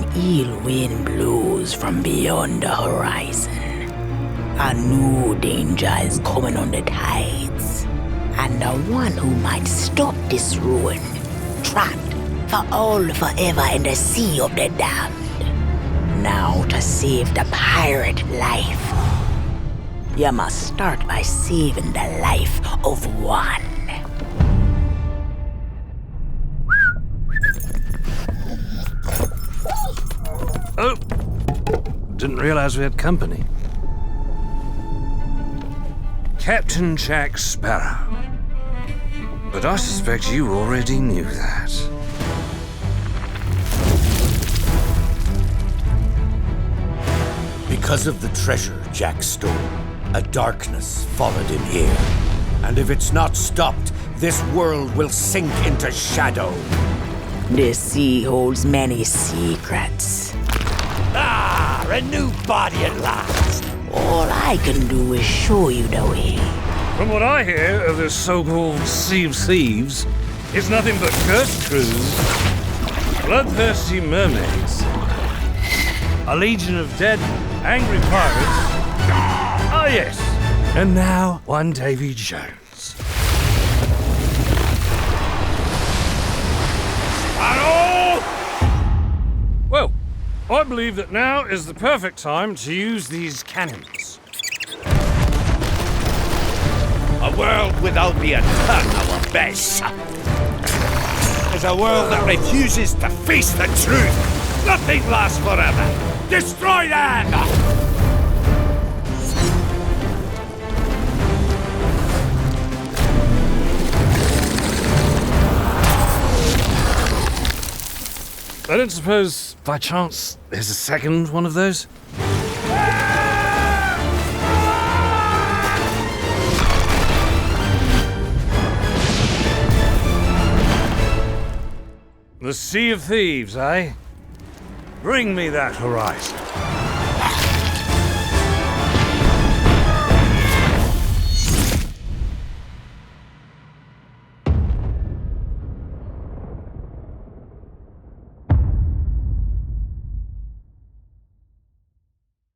chill wind blows from beyond the horizon. A new danger is coming on the tides. And the one who might stop this ruin, trapped for all forever in the sea of the damned. Now to save the pirate life, you must start by saving the life of one. Oh! Didn't realize we had company. Captain Jack Sparrow. But I suspect you already knew that. Because of the treasure Jack stole, a darkness followed him here. And if it's not stopped, this world will sink into shadow. This sea holds many secrets. Ah, a new body at last. All I can do is show you the way. From what I hear of this so-called Sea of Thieves, it's nothing but cursed crews, bloodthirsty mermaids, a legion of dead, angry pirates. Ah, yes. And now, one Davy Jones. I believe that now is the perfect time to use these cannons. A world without the our best. Is a world that refuses to face the truth. Nothing lasts forever. Destroy them! I don't suppose, by chance, there's a second one of those? The Sea of Thieves, eh? Bring me that horizon.